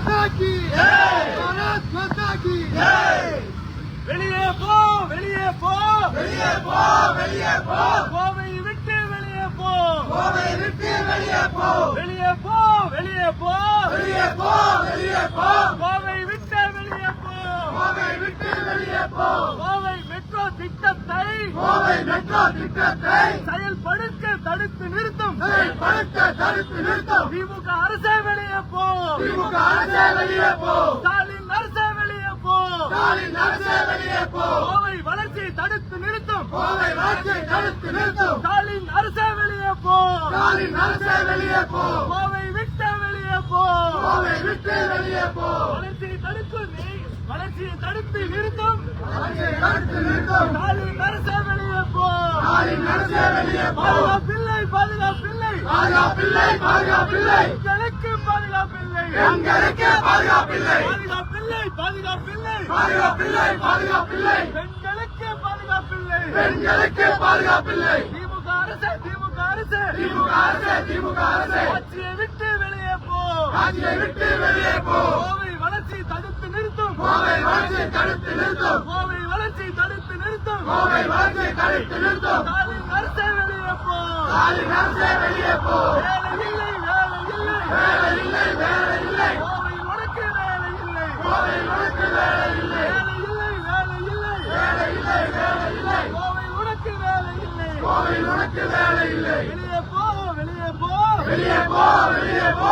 माता की भारत माता की வெளியே போ வெளியே போ வெளியே போ வெளியே போ கோவை விட்டு வெளியே போ கோவை விட்டு வெளியே போ வெளியே போ வெளியே போ வெளியே போ வெளியே போ கோவை விட்டு வெளியே போ கோவை விட்டு வெளியே போ கோவை மெட்ரோ திட்டத்தை கோவை மெட்ரோ திட்டத்தை செயல்படுத்த தடுத்து நிறுத்தும் செயல்படுத்த தடுத்து நிறுத்தும் திமுக அரசே வெளியே போ திமுக அரசே வெளியே போ ஸ்டாலின் அரசே வெளியே போ ஸ்டாலின் அரசே வெளியே போ கோவை வளர்ச்சியை தடுத்து நிறுத்தும் கோவை வளர்ச்சியை தடுத்து நிறுத்தும் ஸ்டாலின் அரசே வெளியே போ ஸ்டாலின் அரசே வெளியே போ கோவை விட்டு வெளியே போ கோவை விட்டு வெளியே போ வளர்ச்சியை தடுத்து வளர்ச்சியை தடுத்து நிறுத்தும் வளர்ச்சியை தடுத்து நிறுத்தும் ஸ்டாலின் அரசே வெளியே போ ஸ்டாலின் அரசே வெளியே போ பாதுகாப்பில்லை பாதுகாப்பில்லை. எங்களுக்கு பாதுகாப்பில்லை. எங்களுக்கு பாதுகாப்பில்லை. பாதுகாப்பில்லை பாதுகாப்பில்லை. பாதுகாப்பில்லை பாதுகாப்பில்லை. பெண்களுக்கு பாதுகாப்பில்லை. பெண்களுக்கு பாதுகாப்பில்லை. திமுக அரசு திமுக அரசு. திமுக அரசே திமுக அரசே. ஆட்சியை விட்டு வெளியே போ. ஆட்சியை விட்டு வெளியே போ. கோவை வளர்ச்சி தடுத்து நிறுத்தும். கோவை வளர்ச்சியை தடுத்து நிறுத்தும். கோவை வளர்ச்சி தடுத்து நிறுத்தும். கோவை வளர்ச்சியை தடுத்து நிறுத்தும். அரசே வெளியே போ வெளியே போ. வேலை இல்லை வேலை இல்லை வேலை இல்லை வேலை இல்லை கோவை உனக்கு வேலை இல்லை கோவை உனக்கு வேலை இல்லை வேலை இல்லை வேலை இல்லை வேலை இல்லை கோவை உனக்கு வேலை இல்லை கோவை உனக்கு வேலை இல்லை வெளியே போ வெளியே போ வெளியே போ வெளியே போ.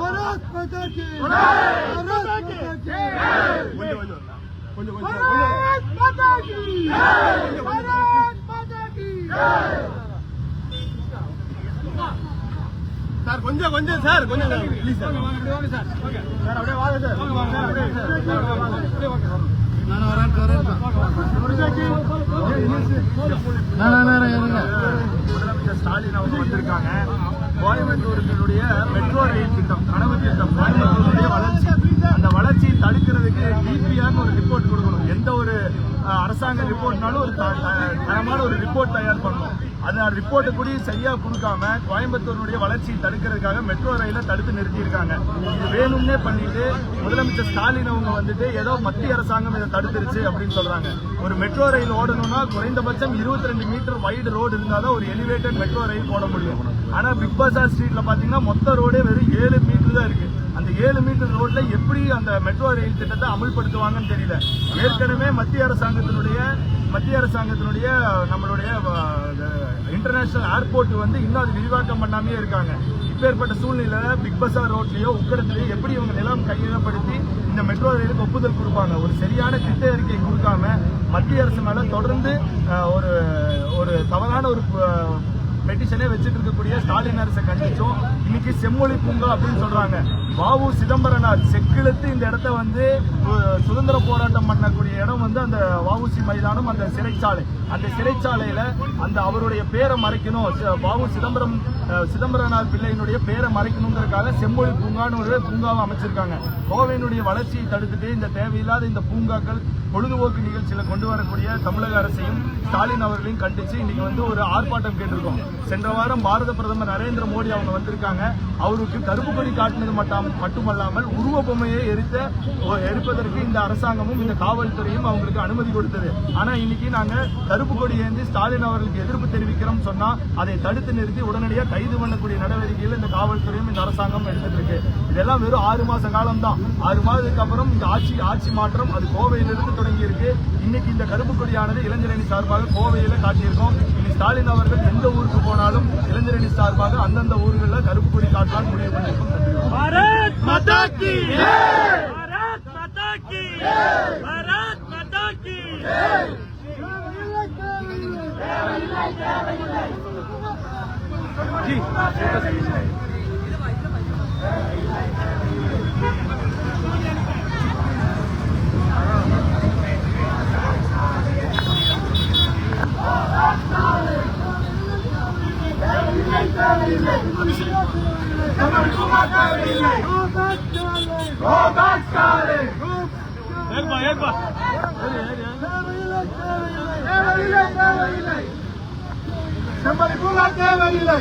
மாதா கி. ஜெய். பாரத் மாதா கி. Hey. பாரத் மாதா கி. ஜெய். பாரத் மாதா கி. சார் கொஞ்சம் கொஞ்சம் சார் கொஞ்சம் ப்ளீஸ் சார் சார் அப்படியே வாங்க சார் சார், அப்படியே சார். சார், அப்படியே வாங்க. அப்படியே வாங்க சார். முதலமைச்சர் ஸ்டாலின் அவங்க வந்திருக்காங்க கோயம்புத்தூரினுடைய மெட்ரோ ரயில் திட்டம் கனவு திட்டம் கோயம்புத்தூருடைய வளர்ச்சி அந்த வளர்ச்சியை தடுக்கிறதுக்கு டிபிஆர்னு ஒரு ரிப்போர்ட் கொடுக்கணும் எந்த ஒரு அஹ், அரசாங்க ரிப்போர்ட்னாலும் ஒரு த- தரமான ஒரு ரிப்போர்ட் தயார் பண்ணணும். அந்த ரிப்போர்ட்டை கூட சரியா கொடுக்காம கோயம்புத்தூருடைய வளர்ச்சியை தடுக்கிறதுக்காக மெட்ரோ ரயிலை தடுத்து நிறுத்தியிருக்காங்க. இது வேணும்னே பண்ணிட்டு முதலமைச்சர் ஸ்டாலின் அவங்க வந்துட்டு ஏதோ மத்திய அரசாங்கம் இதை தடுத்துருச்சு அப்படின்னு சொல்றாங்க. ஒரு மெட்ரோ ரயில் ஓடணும்னா குறைந்தபட்சம் 22 ரெண்டு மீட்டர் வைடு ரோடு இருந்தாதான் ஒரு எலிவேட்டட் மெட்ரோ ரயில் போட முடியும். ஆனா பிக் பஜார் ஸ்ட்ரீட்ல பாத்தீங்கன்னா மொத்த ரோடே வெறும் ஏழு மீட்டர் தான் இருக்கு. அந்த ஏழு மீட்டர் ரோட்ல எப்படி அந்த மெட்ரோ ரயில் திட்டத்தை அமல்படுத்துவாங்கன்னு தெரியல. ஏற்கனவே மத்திய அரசாங்கத்தினுடைய மத்திய அரசாங்கத்தினுடைய நம்மளுடைய இன்டர்நேஷனல் ஏர்போர்ட் வந்து இன்னும் அது விரிவாக்கம் பண்ணாமே இருக்காங்க. இப்பேற்பட்ட சூழ்நிலையில பிக் பஸார் ரோட்லயோ உக்கடத்திலேயோ எப்படி இவங்க நிலம் கையகப்படுத்தி இந்த மெட்ரோ ரயிலுக்கு ஒப்புதல் கொடுப்பாங்க? ஒரு சரியான திட்ட அறிக்கை கொடுக்காம மத்திய அரசு மேல தொடர்ந்து ஒரு ஒரு தவறான ஒரு பெட்டிஷனே வச்சுட்டு இருக்கக்கூடிய ஸ்டாலின் அரசை கண்டிச்சும். இன்னைக்கு செம்மொழி பூங்கா அப்படின்னு சொல்றாங்க. பாபு சிதம்பரனார் செக்கிழுத்து இந்த இடத்த வந்து சுதந்திர போராட்டம் பண்ணக்கூடிய இடம் வந்து அந்த வாவுசி மைதானம் அந்த சிறைச்சாலை. அந்த சிறைச்சாலையில அந்த அவருடைய பேரை மறைக்கணும். பாபு சிதம்பரம் சிதம்பரனார் பிள்ளையினுடைய பேரை மறைக்கணுங்கிறதுக்காக செம்மொழி பூங்கான்னு ஒரு பூங்காவை அமைச்சிருக்காங்க. கோவையினுடைய வளர்ச்சியை தடுத்துட்டு இந்த தேவையில்லாத இந்த பூங்காக்கள் பொழுதுபோக்கு நிகழ்ச்சியில கொண்டு வரக்கூடிய தமிழக அரசையும் ஸ்டாலின் அவர்களையும் கண்டிச்சு இன்னைக்கு வந்து ஒரு ஆர்ப்பாட்டம் கேட்டிருக்கோம். சென்ற வாரம் பாரத பிரதமர் நரேந்திர மோடி அவங்க வந்திருக்காங்க. அவருக்கு கருப்பு கொடி காட்டினது மட்டும் மட்டுமல்லாமல் உருவ பொம்மையை எரித்த எரிப்பதற்கு இந்த அரசாங்கமும் இந்த காவல்துறையும் அவங்களுக்கு அனுமதி கொடுத்தது. ஆனா இன்னைக்கு நாங்க கருப்பு கொடி ஏந்தி ஸ்டாலின் அவர்களுக்கு எதிர்ப்பு தெரிவிக்கிறோம் சொன்னா அதை தடுத்து நிறுத்தி உடனடியாக கைது பண்ணக்கூடிய நடவடிக்கையில் இந்த காவல்துறையும் இந்த அரசாங்கம் எடுத்துட்டு இருக்கு இதெல்லாம் வெறும் ஆறு மாச காலம் தான் ஆறு மாதத்துக்கு அப்புறம் இந்த ஆட்சி ஆட்சி மாற்றம் அது கோவையிலிருந்து தொடங்கி இருக்கு இன்னைக்கு இந்த கருப்பு கொடியானது இளைஞரணி சார்பாக கோவையில காட்டியிருக்கோம். இனி ஸ்டாலின் அவர்கள் எந்த ஊருக்கு போனாலும் இளைஞரணி சார்பாக அந்தந்த ஊர்களில் கருப்பு கொடி காட்டலாம் முடிவு பண்ணிருக்கோம் நன்றி. ஏற்பா ஏற்பா தேவையில்லை தேவையில்லை செம்மறி பூங்கா தேவையில்லை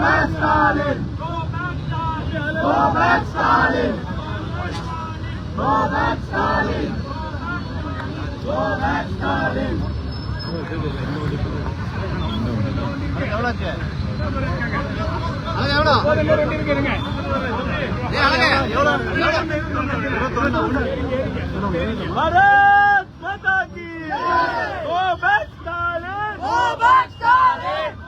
back, Stalin! Go back, Stalin! எவ்வளோச்சு அழகா எவ்வளோ भारत माता की go back Stalin go back আমাদের